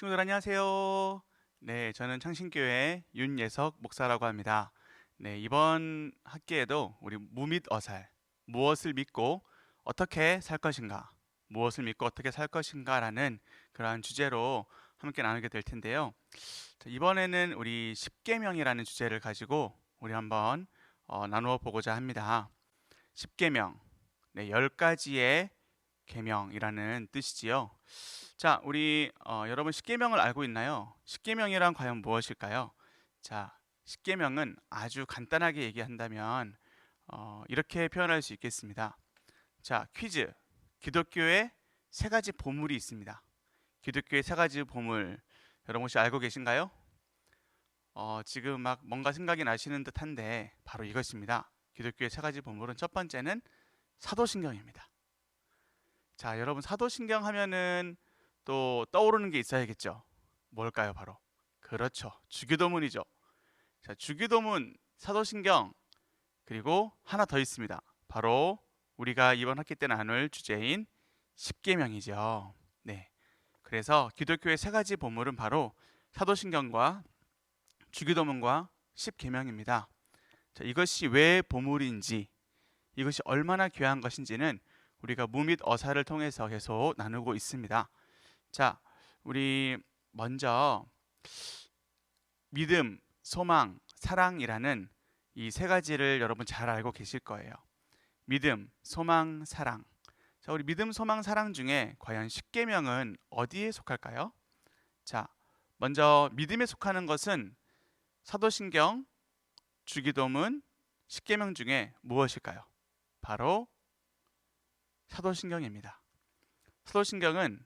친구들 안녕하세요. 네, 저는 창신교회 윤예석 목사라고 합니다. 네, 이번 학기에도 우리 무밋 어살 무엇을 믿고 어떻게 살 것인가, 무엇을 믿고 어떻게 살 것인가라는 그러한 주제로 함께 나누게 될 텐데요. 자, 이번에는 우리 십계명이라는 주제를 가지고 우리 한번 어, 나누어 보고자 합니다. 십계명, 네, 열 가지의 계명이라는 뜻이지요. 자, 우리 어, 여러분 십계명을 알고 있나요? 십계명이란 과연 무엇일까요? 자, 십계명은 아주 간단하게 얘기한다면 어, 이렇게 표현할 수 있겠습니다. 자, 퀴즈. 기독교에 세 가지 보물이 있습니다. 기독교의 세 가지 보물 여러분 혹시 알고 계신가요? 어, 지금 막 뭔가 생각이 나시는 듯한데 바로 이것입니다. 기독교의 세 가지 보물은 첫 번째는 사도신경입니다. 자, 여러분 사도신경 하면은 또 떠오르는 게 있어야겠죠. 뭘까요, 바로? 그렇죠. 주기도문이죠. 자, 주기도문, 사도신경, 그리고 하나 더 있습니다. 바로 우리가 이번 학기 때 나눌 주제인 십계명이죠. 네. 그래서 기독교의 세 가지 보물은 바로 사도신경과 주기도문과 십계명입니다. 자, 이것이 왜 보물인지, 이것이 얼마나 귀한 것인지는 우리가 무및 어사를 통해서 계속 나누고 있습니다. 자, 우리 먼저 믿음, 소망, 사랑이라는 이 세 가지를 여러분 잘 알고 계실 거예요. 믿음, 소망, 사랑. 자, 우리 믿음, 소망, 사랑 중에 과연 십계명은 어디에 속할까요? 자, 먼저 믿음에 속하는 것은 사도신경, 주기도문, 십계명 중에 무엇일까요? 바로 사도신경입니다. 사도신경은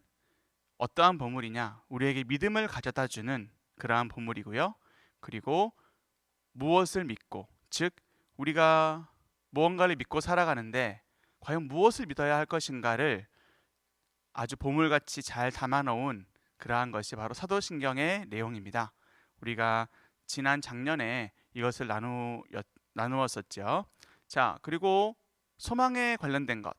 어떠한 보물이냐? 우리에게 믿음을 가져다 주는 그러한 보물이고요. 그리고 무엇을 믿고, 즉 우리가 무언가를 믿고 살아가는데 과연 무엇을 믿어야 할 것인가를 아주 보물같이 잘 담아놓은 그러한 것이 바로 사도신경의 내용입니다. 우리가 지난 작년에 이것을 나누 나누었었죠. 자, 그리고 소망에 관련된 것.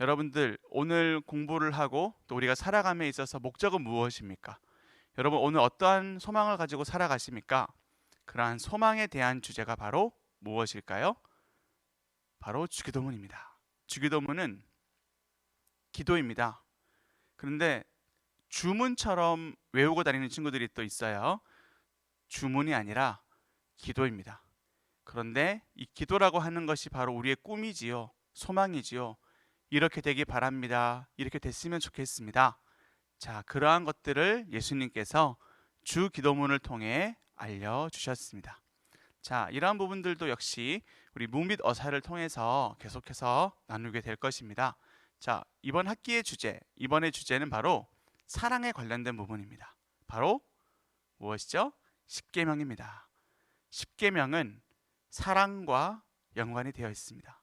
여러분들 오늘 공부를 하고 또 우리가 살아감에 있어서 목적은 무엇입니까? 여러분 오늘 어떠한 소망을 가지고 살아가십니까? 그러한 소망에 대한 주제가 바로 무엇일까요? 바로 주기도문입니다. 주기도문은 기도입니다. 그런데 주문처럼 외우고 다니는 친구들이 또 있어요. 주문이 아니라 기도입니다. 그런데 이 기도라고 하는 것이 바로 우리의 꿈이지요. 소망이지요. 이렇게 되기 바랍니다. 이렇게 됐으면 좋겠습니다. 자, 그러한 것들을 예수님께서 주 기도문을 통해 알려주셨습니다. 자, 이러한 부분들도 역시 우리 무밋 어사를 통해서 계속해서 나누게 될 것입니다. 자, 이번 학기의 주제, 이번의 주제는 바로 사랑에 관련된 부분입니다. 바로 무엇이죠? 십계명입니다. 십계명은 사랑과 연관이 되어 있습니다.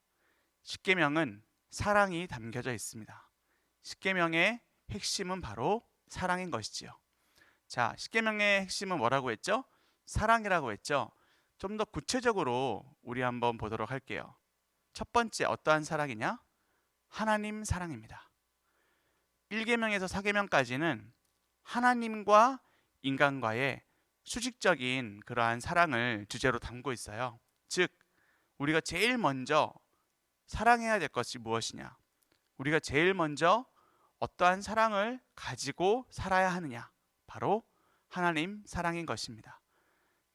십계명은 사랑이 담겨져 있습니다. 십계명의 핵심은 바로 사랑인 것이지요. 자, 십계명의 핵심은 뭐라고 했죠? 사랑이라고 했죠. 좀 더 구체적으로 우리 한번 보도록 할게요. 첫 번째 어떠한 사랑이냐? 하나님 사랑입니다. 1계명에서 4계명까지는 하나님과 인간과의 수직적인 그러한 사랑을 주제로 담고 있어요. 즉 우리가 제일 먼저 사랑해야 될 것이 무엇이냐? 우리가 제일 먼저 어떠한 사랑을 가지고 살아야 하느냐? 바로 하나님 사랑인 것입니다.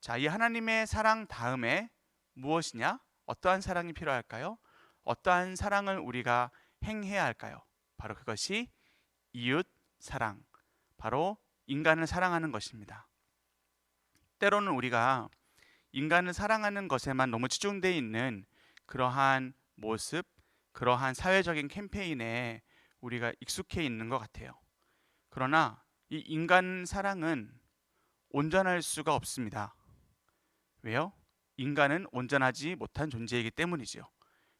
자, 이 하나님의 사랑 다음에 무엇이냐? 어떠한 사랑이 필요할까요? 어떠한 사랑을 우리가 행해야 할까요? 바로 그것이 이웃 사랑, 바로 인간을 사랑하는 것입니다. 때로는 우리가 인간을 사랑하는 것에만 너무 치중되어 있는 그러한 모습, 그러한 사회적인 캠페인에 우리가 익숙해 있는 것 같아요. 그러나 이 인간 사랑은 온전할 수가 없습니다. 왜요? 인간은 온전하지 못한 존재이기 때문이지요.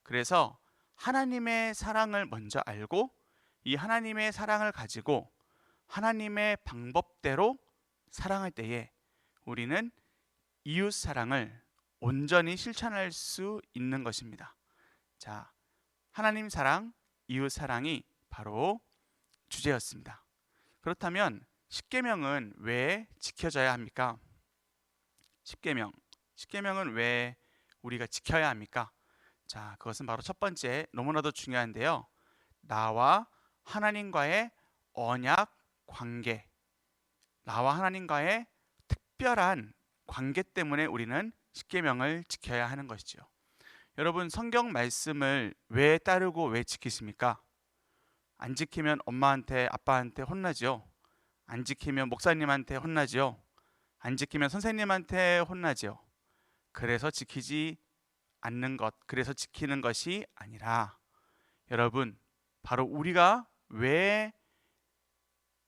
그래서 하나님의 사랑을 먼저 알고 이 하나님의 사랑을 가지고 하나님의 방법대로 사랑할 때에 우리는 이웃 사랑을 온전히 실천할 수 있는 것입니다. 자, 하나님 사랑, 이웃 사랑이 바로 주제였습니다. 그렇다면 십계명은 왜 지켜져야 합니까? 십계명. 십계명은 왜 우리가 지켜야 합니까? 자, 그것은 바로 첫 번째 너무나도 중요한데요. 나와 하나님과의 언약 관계. 나와 하나님과의 특별한 관계 때문에 우리는 십계명을 지켜야 하는 것이죠. 여러분 성경 말씀을 왜 따르고 왜 지키십니까? 안 지키면 엄마한테 아빠한테 혼나지요. 안 지키면 목사님한테 혼나지요. 안 지키면 선생님한테 혼나지요. 그래서 지키지 않는 것, 그래서 지키는 것이 아니라 여러분 바로 우리가 왜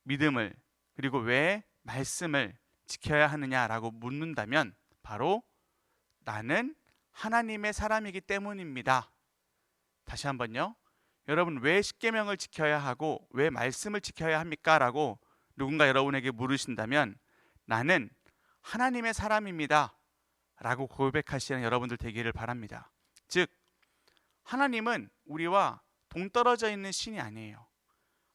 믿음을 그리고 왜 말씀을 지켜야 하느냐라고 묻는다면 바로 나는 하나님의 사람이기 때문입니다. 다시 한번요. 여러분 왜 십계명을 지켜야 하고 왜 말씀을 지켜야 합니까? 라고 누군가 여러분에게 물으신다면 나는 하나님의 사람입니다. 라고 고백하시는 여러분들 되기를 바랍니다. 즉 하나님은 우리와 동떨어져 있는 신이 아니에요.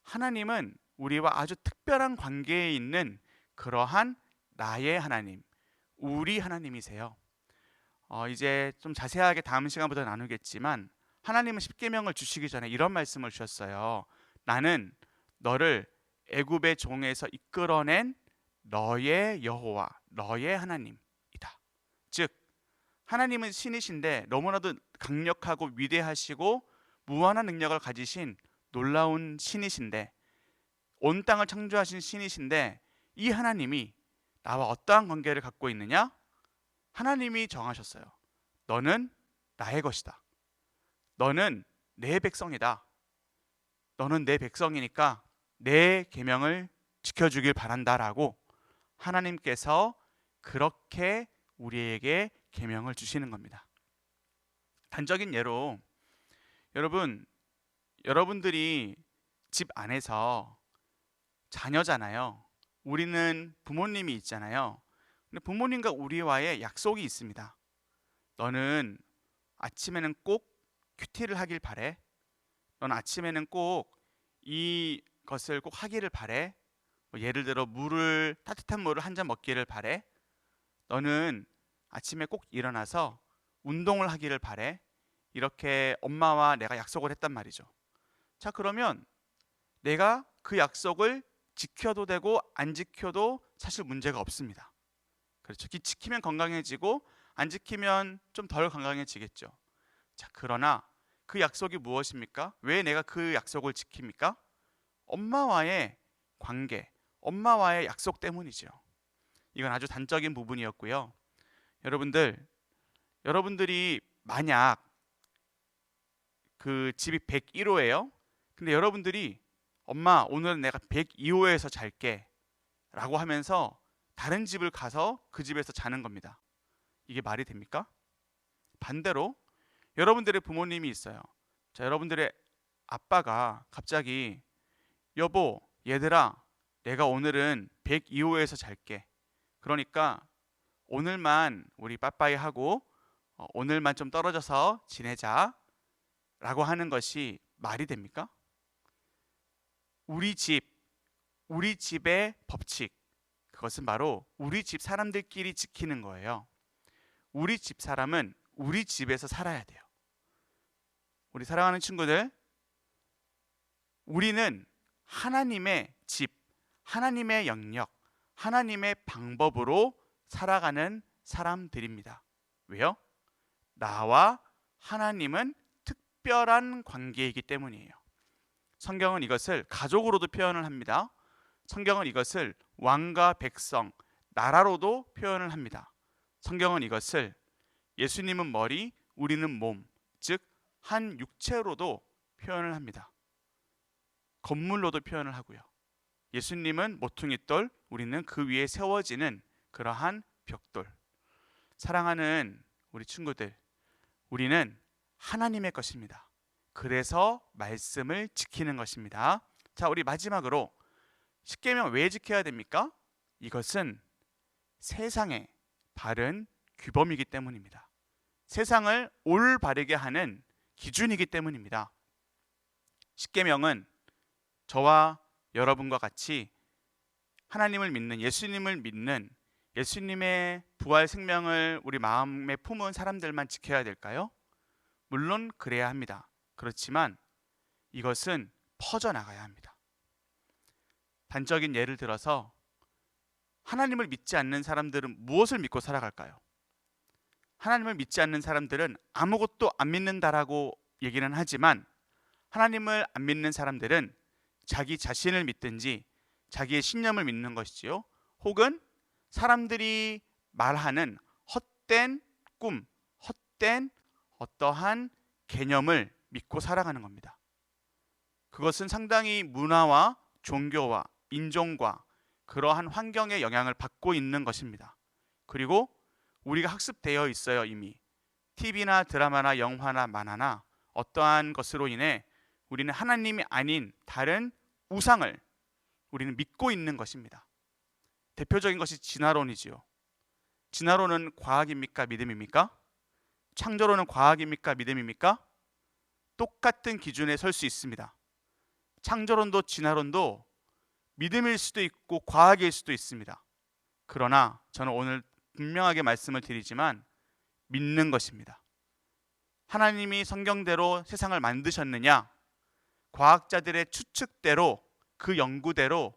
하나님은 우리와 아주 특별한 관계에 있는 그러한 나의 하나님, 우리 하나님이세요. 어, 이제 좀 자세하게 다음 시간부터 나누겠지만 하나님은 십계명을 주시기 전에 이런 말씀을 주셨어요. 나는 너를 애굽의 종에서 이끌어낸 너의 여호와, 너의 하나님이다. 즉 하나님은 신이신데 너무나도 강력하고 위대하시고 무한한 능력을 가지신 놀라운 신이신데 온 땅을 창조하신 신이신데 이 하나님이 나와 어떠한 관계를 갖고 있느냐? 하나님이 정하셨어요. 너는 나의 것이다. 너는 내 백성이다. 너는 내 백성이니까 내 계명을 지켜주길 바란다라고 하나님께서 그렇게 우리에게 계명을 주시는 겁니다. 단적인 예로 여러분 여러분들이 집 안에서 자녀잖아요. 우리는 부모님이 있잖아요. 근데 부모님과 우리와의 약속이 있습니다. 너는 아침에는 꼭 큐티를 하길 바래. 넌 아침에는 꼭 이것을 꼭 하기를 바래. 뭐 예를 들어 물을 따뜻한 물을 한 잔 먹기를 바래. 너는 아침에 꼭 일어나서 운동을 하기를 바래. 이렇게 엄마와 내가 약속을 했단 말이죠. 자, 그러면 내가 그 약속을 지켜도 되고 안 지켜도 사실 문제가 없습니다. 그렇죠. 지키면 건강해지고 안 지키면 좀 덜 건강해지겠죠. 자, 그러나 그 약속이 무엇입니까? 왜 내가 그 약속을 지킵니까? 엄마와의 관계, 엄마와의 약속 때문이죠. 이건 아주 단적인 부분이었고요. 여러분들, 여러분들이 만약 그 집이 101호예요. 근데 여러분들이 엄마 오늘은 내가 102호에서 잘게 라고 하면서 다른 집을 가서 그 집에서 자는 겁니다. 이게 말이 됩니까? 반대로 여러분들의 부모님이 있어요. 자, 여러분들의 아빠가 갑자기 여보, 얘들아, 내가 오늘은 102호에서 잘게. 그러니까 오늘만 우리 빠빠이 하고 어, 오늘만 좀 떨어져서 지내자. 라고 하는 것이 말이 됩니까? 우리 집, 우리 집의 법칙. 그것은 바로 우리 집 사람들끼리 지키는 거예요. 우리 집 사람은 우리 집에서 살아야 돼요. 우리 사랑하는 친구들, 우리는 하나님의 집, 하나님의 영역, 하나님의 방법으로 살아가는 사람들입니다. 왜요? 나와 하나님은 특별한 관계이기 때문이에요. 성경은 이것을 가족으로도 표현을 합니다. 성경은 이것을 왕과 백성, 나라로도 표현을 합니다. 성경은 이것을 예수님은 머리, 우리는 몸, 즉 한 육체로도 표현을 합니다. 건물로도 표현을 하고요. 예수님은 모퉁이 돌, 우리는 그 위에 세워지는 그러한 벽돌. 사랑하는 우리 친구들, 우리는 하나님의 것입니다. 그래서 말씀을 지키는 것입니다. 자, 우리 마지막으로 십계명 왜 지켜야 됩니까? 이것은 세상의 바른 규범이기 때문입니다. 세상을 올바르게 하는 기준이기 때문입니다. 십계명은 저와 여러분과 같이 하나님을 믿는 예수님을 믿는 예수님의 부활 생명을 우리 마음에 품은 사람들만 지켜야 될까요? 물론 그래야 합니다. 그렇지만 이것은 퍼져 나가야 합니다. 단적인 예를 들어서 하나님을 믿지 않는 사람들은 무엇을 믿고 살아갈까요? 하나님을 믿지 않는 사람들은 아무것도 안 믿는다라고 얘기는 하지만 하나님을 안 믿는 사람들은 자기 자신을 믿든지 자기의 신념을 믿는 것이지요. 혹은 사람들이 말하는 헛된 꿈, 헛된 어떠한 개념을 믿고 살아가는 겁니다. 그것은 상당히 문화와 종교와 인종과 그러한 환경의 영향을 받고 있는 것입니다. 그리고 우리가 학습되어 있어요, 이미. TV나 드라마나 영화나 만화나 어떠한 것으로 인해 우리는 하나님이 아닌 다른 우상을 우리는 믿고 있는 것입니다. 대표적인 것이 진화론이지요. 진화론은 과학입니까? 믿음입니까? 창조론은 과학입니까? 믿음입니까? 똑같은 기준에 설 수 있습니다. 창조론도 진화론도 믿음일 수도 있고 과학일 수도 있습니다. 그러나 저는 오늘 분명하게 말씀을 드리지만 믿는 것입니다. 하나님이 성경대로 세상을 만드셨느냐? 과학자들의 추측대로 그 연구대로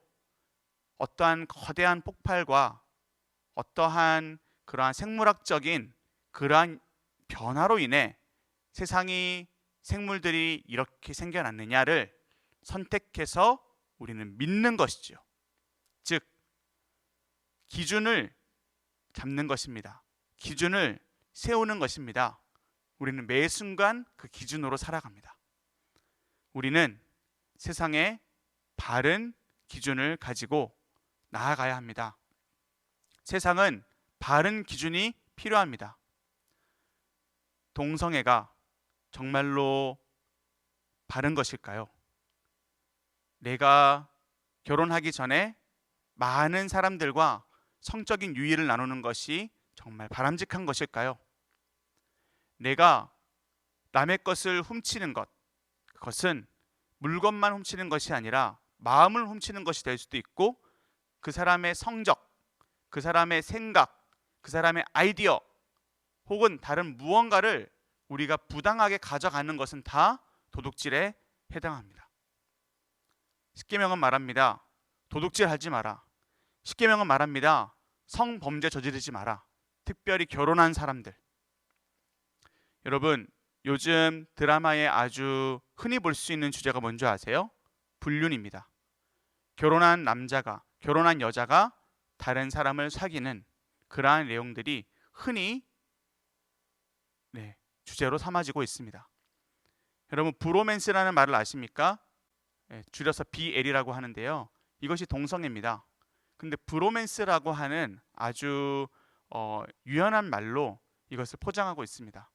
어떠한 거대한 폭발과 어떠한 그러한 생물학적인 그러한 변화로 인해 세상이 생물들이 이렇게 생겨났느냐를 선택해서 우리는 믿는 것이죠. 즉 기준을 잡는 것입니다. 기준을 세우는 것입니다. 우리는 매 순간 그 기준으로 살아갑니다. 우리는 세상에 바른 기준을 가지고 나아가야 합니다. 세상은 바른 기준이 필요합니다. 동성애가 정말로 바른 것일까요? 내가 결혼하기 전에 많은 사람들과 성적인 유의를 나누는 것이 정말 바람직한 것일까요? 내가 남의 것을 훔치는 것, 그것은 물건만 훔치는 것이 아니라 마음을 훔치는 것이 될 수도 있고 그 사람의 성적, 그 사람의 생각, 그 사람의 아이디어 혹은 다른 무언가를 우리가 부당하게 가져가는 것은 다 도둑질에 해당합니다. 십계명은 말합니다. 도둑질 하지 마라. 십계명은 말합니다. 성범죄 저지르지 마라. 특별히 결혼한 사람들. 여러분, 요즘 드라마에 아주 흔히 볼 수 있는 주제가 뭔지 아세요? 불륜입니다. 결혼한 남자가, 결혼한 여자가 다른 사람을 사귀는 그러한 내용들이 흔히 네, 주제로 삼아지고 있습니다. 여러분, 브로맨스라는 말을 아십니까? 네, 줄여서 BL이라고 하는데요. 이것이 동성애입니다. 근데 브로맨스라고 하는 아주 어, 유연한 말로 이것을 포장하고 있습니다.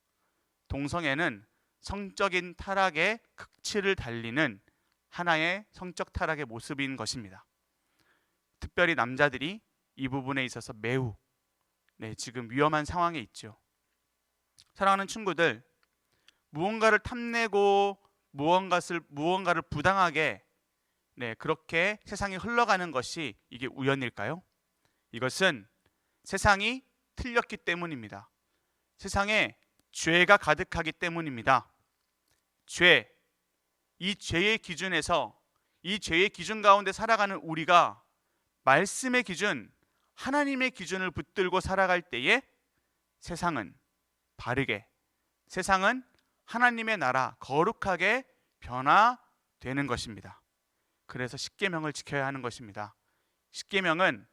동성애는 성적인 타락의 극치를 달리는 하나의 성적 타락의 모습인 것입니다. 특별히 남자들이 이 부분에 있어서 매우 네, 지금 위험한 상황에 있죠. 사랑하는 친구들, 무언가를 탐내고 무언가를 무언가를 부당하게 네, 그렇게 세상이 흘러가는 것이 이게 우연일까요? 이것은 세상이 틀렸기 때문입니다. 세상에 죄가 가득하기 때문입니다. 죄, 이 죄의 기준에서 이 죄의 기준 가운데 살아가는 우리가 말씀의 기준, 하나님의 기준을 붙들고 살아갈 때에 세상은 바르게, 세상은 하나님의 나라 거룩하게 변화되는 것입니다. 그래서 십계명을 지켜야 하는 것입니다. 십계명은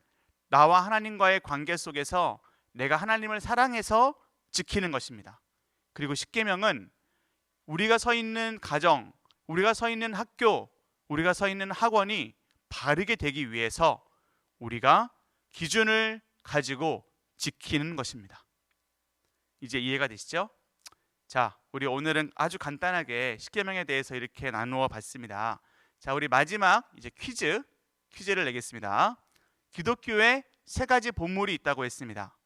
나와 하나님과의 관계 속에서 내가 하나님을 사랑해서 지키는 것입니다. 그리고 십계명은 우리가 서 있는 가정, 우리가 서 있는 학교, 우리가 서 있는 학원이 바르게 되기 위해서 우리가 기준을 가지고 지키는 것입니다. 이제 이해가 되시죠? 자, 우리 오늘은 아주 간단하게 십계명에 대해서 이렇게 나누어 봤습니다. 자, 우리 마지막 이제 퀴즈 퀴즈를 내겠습니다. 기독교에 세 가지 보물이 있다고 했습니다.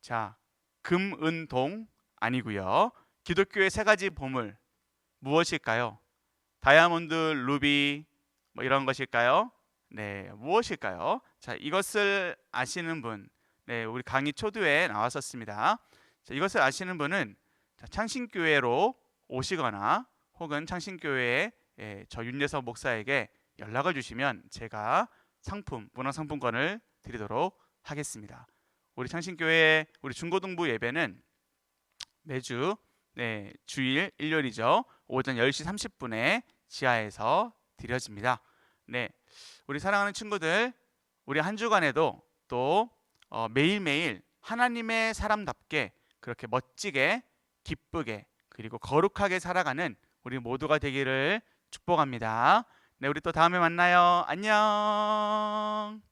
자, 금, 은, 동 아니고요. 기독교의 세 가지 보물 무엇일까요? 다이아몬드, 루비 뭐 이런 것일까요? 네, 무엇일까요? 자, 이것을 아시는 분, 네, 우리 강의 초두에 나왔었습니다. 자, 이것을 아시는 분은 자, 창신교회로 오시거나 혹은 창신교회에 예, 저 윤예석 목사에게 연락을 주시면 제가 상품, 문화 상품권을 드리도록 하겠습니다. 우리 창신교회 우리 중고등부 예배는 매주 네, 주일 일요일이죠. 오전 10시 30분에 지하에서 드려집니다. 네. 우리 사랑하는 친구들, 우리 한 주간에도 또 어, 매일매일 하나님의 사람답게 그렇게 멋지게 기쁘게 그리고 거룩하게 살아가는 우리 모두가 되기를 축복합니다. 네, 우리 또 다음에 만나요. 안녕.